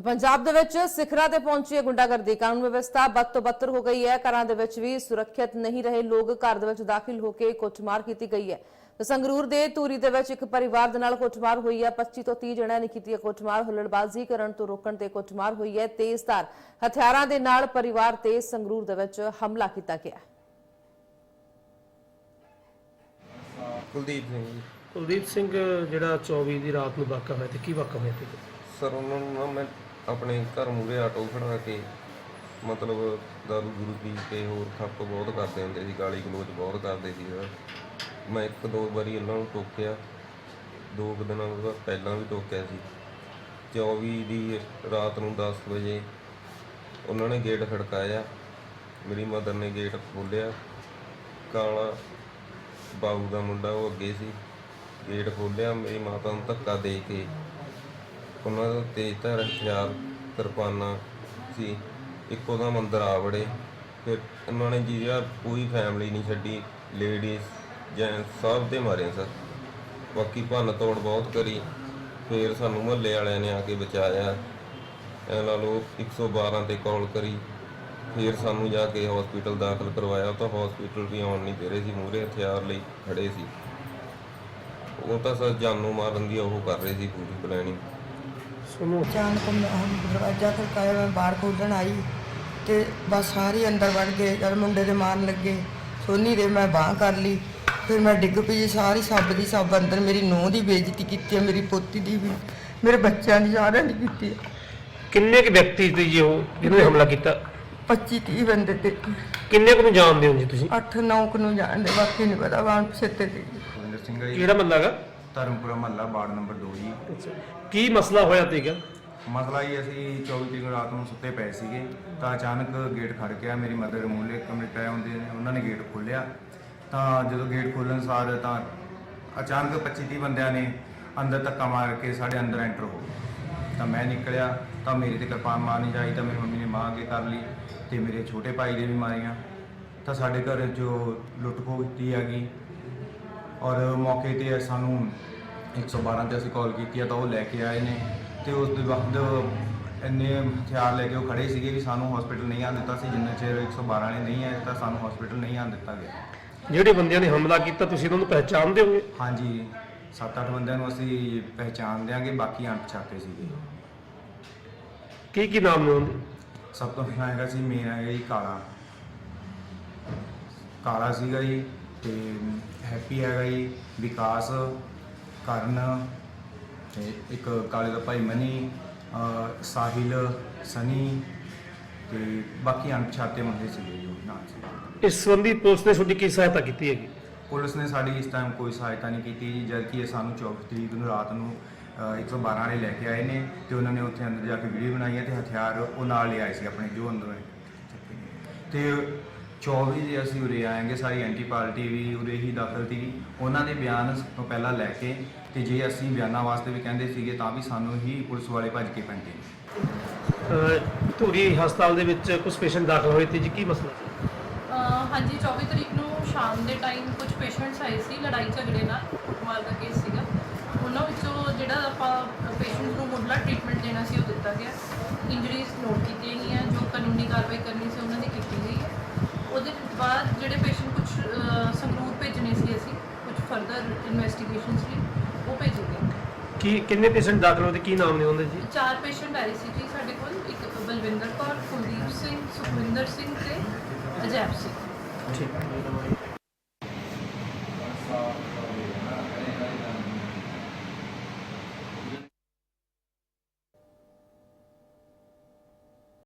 ਤਾਂ ਪੰਜਾਬ ਦੇ ਵਿੱਚ ਸਿਖਰਾਂ ਤੇ ਪਹੁੰਚੀ ਹੈ ਗੁੰਡਾਗਰਦੀ। ਕਾਨੂੰਨ ਵਿਵਸਥਾ ਬਦ ਤੋਂ ਬੱਤਰ ਹੋ ਗਈ ਹੈ। ਘਰਾਂ ਦੇ ਵਿੱਚ ਵੀ ਸੁਰੱਖਿਅਤ ਨਹੀਂ ਰਹੇ ਲੋਕ ਘਰ ਦੇ ਵਿੱਚ ਦਾਖਲ ਹੋ ਕੇ ਕੁੱਟਮਾਰ ਕੀਤੀ ਗਈ ਹੈ। ਤਾਂ ਸੰਗਰੂਰ ਦੇ ਧੂਰੀ ਦੇ ਵਿੱਚ ਇੱਕ ਪਰਿਵਾਰ ਦੇ ਨਾਲ ਕੁੱਟਮਾਰ ਹੋਈ ਹੈ। 25 ਤੋਂ 30 ਜਣਿਆਂ ਨੇ ਕੀਤੀ ਹੈ ਕੁੱਟਮਾਰ। ਹੁੱਲੜਬਾਜ਼ੀ ਕਰਨ ਤੋਂ ਰੋਕਣ ਤੇ ਕੁੱਟਮਾਰ ਹੋਈ ਹੈ। ਤੇਜ਼ਧਾਰ ਹਥਿਆਰਾਂ ਦੇ ਨਾਲ ਪਰਿਵਾਰ ਤੇ ਸੰਗਰੂਰ ਦੇ ਵਿੱਚ ਹਮਲਾ ਕੀਤਾ ਗਿਆ ਕੁਲਦੀਪ ਸਿੰਘ ਜੀ। ਕੁਲਦੀਪ ਸਿੰਘ ਜਿਹੜਾ 24 ਦੀ ਰਾਤ ਨੂੰ ਵਾਕਾ ਹੋਇਆ ਤੇ ਕੀ ਵਾਕਾ ਹੋਇਆ ਤੇ? ਸਰ ਉਹਨਾਂ ਨੂੰ ਨਾ ਮੈਂ ਆਪਣੇ ਘਰ ਮੂਰੇ ਆਟੋ ਖੜਾ ਕੇ ਮਤਲਬ ਦਾਰੂ ਦੂਰੂ ਪੀ ਕੇ ਹੋਰ ਖੱਪ ਬਹੁਤ ਕਰਦੇ ਹੁੰਦੇ ਸੀ, ਗਾਲੀ ਗਲੋਚ ਬਹੁਤ ਕਰਦੇ ਸੀ। ਸਰ ਮੈਂ ਇੱਕ ਦੋ ਵਾਰੀ ਉਹਨਾਂ ਨੂੰ ਟੋਕਿਆ, ਦੋ ਕੁ ਦਿਨਾਂ ਬਾਅਦ ਪਹਿਲਾਂ ਵੀ ਟੋਕਿਆ ਸੀ। 24 ਦੀ ਰਾਤ ਨੂੰ 10 ਵਜੇ ਉਹਨਾਂ ਨੇ ਗੇਟ ਖੜਕਾਇਆ, ਮੇਰੀ ਮਦਰ ਨੇ ਗੇਟ ਖੋਲ੍ਹਿਆ। ਕਾਲਾ ਬਾਬੂ ਦਾ ਮੁੰਡਾ ਉਹ ਅੱਗੇ ਸੀ, ਗੇਟ ਖੋਲ੍ਹਿਆ, ਮੇਰੀ ਮਾਤਾ ਨੂੰ ਧੱਕਾ ਦੇ ਕੇ ਉਹਨਾਂ ਦਾ ਤੇਜ਼ ਧਾਰ ਹਥਿਆਰ ਕਿਰਪਾਨਾਂ ਸੀ। ਇੱਕੋ ਦਾ ਮੰਦਰ ਆ ਵੜੇ ਫਿਰ ਉਹਨਾਂ ਨੇ ਜਿਹੜਾ ਕੋਈ ਫੈਮਿਲੀ ਨਹੀਂ ਛੱਡੀ ਲੇਡੀਜ਼ ਜੈਂਟਸ ਸਭ ਦੇ ਮਾਰੇ ਸਰ। ਬਾਕੀ ਭੰਨ ਤੋੜ ਬਹੁਤ ਕਰੀ, ਫਿਰ ਸਾਨੂੰ ਮੁਹੱਲੇ ਵਾਲਿਆਂ ਨੇ ਆ ਕੇ ਬਚਾਇਆ। ਐ ਲਾ ਲਓ 112 ਤੇ ਕਾਲ ਕਰੀ, ਫਿਰ ਸਾਨੂੰ ਜਾ ਕੇ ਹਸਪੀਟਲ ਦਾਖਲ ਕਰਵਾਇਆ। ਤਾਂ ਹਸਪੀਟਲ ਵੀ ਆਉਣ ਨਹੀਂ ਦੇ ਰਹੇ ਸੀ, ਮੂਹਰੇ ਹਥਿਆਰ ਲਈ ਖੜੇ ਸੀ। ਉਹ ਤਾਂ ਸਰ ਜਾਨੋਂ ਮਾਰਨ ਦੀ ਉਹ ਕਰ ਰਹੇ ਸੀ ਪੂਰੀ ਪਲੈਨਿੰਗ ਸੁਣੋ। ਅਚਾਨਕ ਮੈਂ ਹੁਣ ਦਰਵਾਜ਼ਾ ਖੜਕਾਇਆ ਮੈਂ ਬਾਹਰ ਖੋਲ੍ਹਣ ਆਈ ਤੇ ਬਸ ਸਾਰੇ ਅੰਦਰ ਵੜ ਗਏ। ਜਦ ਮੁੰਡੇ ਦੇ ਮਾਰਨ ਲੱਗੇ ਸੋਨੀ ਦੇ ਮੈਂ ਬਾਹ ਕਰ ਲਈ। ਫਿਰ ਮੈਂ ਡਿੱਗ ਪਈ ਸਾਰੀ ਸੱਬ ਦੀ ਸੱਬ ਅੰਦਰ ਮੇਰੀ ਨੂੰਹ ਦੀ ਬੇਇੱਜ਼ਤੀ ਕੀਤੀ ਹੈ ਮੇਰੀ ਪੋਤੀ ਦੀ ਵੀ ਮੇਰੇ ਬੱਚਿਆਂ ਦੀ ਸਾਰਿਆਂ ਦੀ ਕੀਤੀ ਹੈ। ਕਿੰਨੇ ਕੁ ਵਿਅਕਤੀ ਸੀ ਜੀ ਉਹ ਜਿਹਨਾਂ ਹਮਲਾ ਕੀਤਾ? 25 30 ਬੰਦੇ ਤੇ। ਕਿੰਨੇ ਕੁ ਨੂੰ ਜਾਣਦੇ ਹੋ ਜੀ ਤੁਸੀਂ? 8 9 ਕੁ ਨੂੰ ਜਾਣਦੇ ਬਾਕੀ ਨਹੀਂ ਪਤਾ ਵਾਂ ਸਿੱਤੇ ਤੇ। ਸਿੰਘ ਜੀ। ਕਿਹੜਾ ਮਹੱਲਾ ਗਾ ਧਰਮਪੁਰਾ ਮਹੱਲਾ ਵਾਰਡ ਨੰਬਰ 2 ਜੀ। ਕੀ ਮਸਲਾ ਹੋਇਆ ਤੇਗਾ ਮਸਲਾ ਹੀ ਅਸੀਂ 24 ਤਰੀਕ ਨੂੰ ਰਾਤ ਨੂੰ ਸੁੱਤੇ ਪਏ ਸੀਗੇ ਤਾਂ ਅਚਾਨਕ ਗੇਟ ਖੜ ਗਿਆ। ਮੇਰੀ ਮਦਰ ਮੂਲੇ ਕਮਰੇ ਪਏ ਹੁੰਦੇ ਨੇ ਉਹਨਾਂ ਨੇ ਗੇਟ ਖੋਲ੍ਹਿਆ। ਤਾਂ ਜਦੋਂ ਗੇਟ ਖੋਲ੍ਹਣ ਸਾਰ ਤਾਂ ਅਚਾਨਕ 25 30 ਬੰਦਿਆਂ ਨੇ ਅੰਦਰ ਧੱਕਾ ਮਾਰ ਕੇ ਸਾਡੇ ਅੰਦਰ ਐਂਟਰ ਹੋ ਗਏ। ਤਾਂ ਮੈਂ ਨਿਕਲਿਆ ਤਾਂ ਮੇਰੇ ਤੇ ਕਿਰਪਾਨ ਮਾਰਨੀ ਚਾਹੀ ਤਾਂ ਮੇਰੀ ਮੰਮੀ ਨੇ ਮਾਰ ਕੇ ਕਰ ਲਈ ਤੇ ਮੇਰੇ ਛੋਟੇ ਭਾਈ ਦੇ ਵੀ ਮਾਰੀਆਂ। ਤਾਂ ਸਾਡੇ ਘਰ ਜੋ ਲੁੱਟ ਖੋਹ ਕੀਤੀ ਹੈਗੀ ਔਰ ਮੌਕੇ ਤੇ ਸਾਨੂੰ 112 ਤੇ ਅਸੀਂ ਕਾਲ ਕੀਤੀ ਆ ਤਾਂ ਉਹ ਲੈ ਕੇ ਆਏ ਨੇ ਤੇ ਉਸ ਦੇ ਬਾਅਦ ਇੰਨੇ ਹਥਿਆਰ ਲੈ ਕੇ ਉਹ ਖੜੇ ਸੀਗੇ ਵੀ ਸਾਨੂੰ ਹਸਪੀਟਲ ਨਹੀਂ ਆਣ ਦਿੱਤਾ ਸੀ ਜਿੰਨਾ ਚਿਰ 112 ਵਾਲੇ ਨਹੀਂ ਆਏ ਤਾਂ ਸਾਨੂੰ ਹਸਪੀਟਲ ਨਹੀਂ ਆਣ ਦਿੱਤਾ ਗਿਆ। ਜਿਹੜੇ ਬੰਦਿਆਂ ਨੇ ਹਮਲਾ ਕੀਤਾ ਤੁਸੀਂ ਉਹਨਾਂ ਨੂੰ ਪਹਿਚਾਣਦੇ ਹੋਗੇ ਹਾਂਜੀ 7-8 ਬੰਦਿਆਂ ਨੂੰ ਅਸੀਂ ਪਹਿਚਾਣ ਦਿਆਂਗੇ ਬਾਕੀ ਅਣਪਛਾਤੇ ਸੀਗੇ। ਕੀ ਕੀ ਨਾਮ ਨੇ ਉਹਦੇ? ਸਭ ਤੋਂ ਪਹਿਲਾਂ ਹੈਗਾ ਸੀ ਮੇਰਾ ਹੈਗਾ ਜੀ ਕਾਲਾ। ਕਾਲਾ ਸੀਗਾ ਜੀ। ਤੇ ਹੈਪੀ ਹੈਗਾ ਜੀ ਵਿਕਾਸ ਕਰਨ ਤੇ ਇੱਕ ਕਾਲੇ ਦਾ ਭਾਈ ਮਨੀ ਅਹ ਸਾਹਿਲ ਸਨੀ ਤੇ ਬਾਕੀ ਅਣਪਛਾਤੇ ਬੰਦੇ ਸੀਗੇ ਜੀ ਨਾਲ ਸੀ ਇਸ ਸੰਬੰਧੀ ਪੁਲਿਸ ਨੇ ਤੁਹਾਡੀ ਕੀ ਸਹਾਇਤਾ ਕੀਤੀ ਹੈਗੀ ਪੁਲਿਸ ਨੇ ਸਾਡੀ ਇਸ ਟਾਈਮ ਕੋਈ ਸਹਾਇਤਾ ਨਹੀਂ ਕੀਤੀ ਜੀ ਜਦ ਕਿ ਇਹ ਸਾਨੂੰ 24 ਤਰੀਕ ਨੂੰ ਰਾਤ ਨੂੰ ਅਹ 112 ਵਾਲੇ ਲੈ ਕੇ ਆਏ ਨੇ ਤੇ ਉਹਨਾਂ ਨੇ ਉੱਥੇ ਅੰਦਰ ਜਾ ਕੇ ਵੀਡੀਓ ਬਣਾਈ ਹੈ ਤੇ ਹਥਿਆਰ ਉਹ ਨਾਲ ਲੈ ਆਏ ਸੀ ਆਪਣੇ ਜੋ ਅੰਦਰ ਚੱਕੇ ਨੇ। ਤੇ 24 ਦੇ ਅਸੀਂ ਉਰੇ ਆਏਗੇ ਸਾਰੀ ਐਂਟੀ ਪਾਰਟੀ ਵੀ ਉਰੇ ਹੀ ਦਾਖਲ ਸੀ ਉਹਨਾਂ ਦੇ ਬਿਆਨ ਤੋਂ ਪਹਿਲਾਂ ਲੈ ਕੇ ਤੇ ਜੇ ਅਸੀਂ ਬਿਆਨਾਂ ਵਾਸਤੇ ਵੀ ਕਹਿੰਦੇ ਸੀਗੇ ਤਾਂ ਵੀ ਸਾਨੂੰ ਹੀ ਪੁਲਿਸ ਵਾਲੇ ਭੱਜ ਕੇ ਪੈਂਦੇ ਅਹ ਧੂਰੀ ਹਸਪਤਾਲ ਦੇ ਵਿੱਚ ਕੁਝ ਪੇਸ਼ੈਂਟ ਦਾਖਲ ਹੋਏ ਤੇ ਜੀ ਕੀ ਮਸਲਾ ਸੀ? ਅਹ ਹਾਂਜੀ 24 ਤਰੀਕ ਨੂੰ ਸ਼ਾਮ ਦੇ ਟਾਈਮ ਕੁਝ ਪੇਸ਼ੈਂਟਸ ਆਏ ਸੀ ਲੜਾਈ ਝਗੜੇ ਨਾਲ ਕੁੱਟਮਾਰ ਦਾ ਕੇਸ ਸੀਗਾ। ਉਹਨਾਂ ਵਿੱਚੋਂ ਜਿਹੜਾ ਆਪਾਂ ਪੇਸ਼ੈਂਟ ਨੂੰ ਮੁੱਢਲਾ ਟ੍ਰੀਟਮੈਂਟ ਦੇਣਾ ਸੀ ਉਹ ਦਿੱਤਾ ਗਿਆ। ਇੰਜਰੀਜ਼ ਨੋਟ ਕੀਤੀਆਂ ਗਈਆਂ ਜੋ ਕਾਨੂੰਨੀ ਕਾਰਵਾਈ ਕਰਨੀ ਸੀ ਇਨਵੈਸਟੀਗੇਸ਼ਨਸ ਲਈ ਉਹ ਭੇਜੇ ਗਏ ਕੀ ਕਿੰਨੇ ਪੇਸ਼ੈਂਟ ਦਾਖਲ ਹੋਏ ਤੇ ਕੀ ਨਾਮ ਨੇ ਉਹਦੇ ਜੀ? ਚਾਰ ਪੇਸ਼ੈਂਟ ਆਏ ਸੀ ਜੀ ਸਾਡੇ ਕੋਲ ਇੱਕ ਬਲਵਿੰਦਰ ਕੌਰ ਕੁਲਦੀਪ ਸਿੰਘ ਸੁਖਵਿੰਦਰ ਸਿੰਘ ਤੇ ਅਜੈਬ ਸਿੰਘ। ਠੀਕ।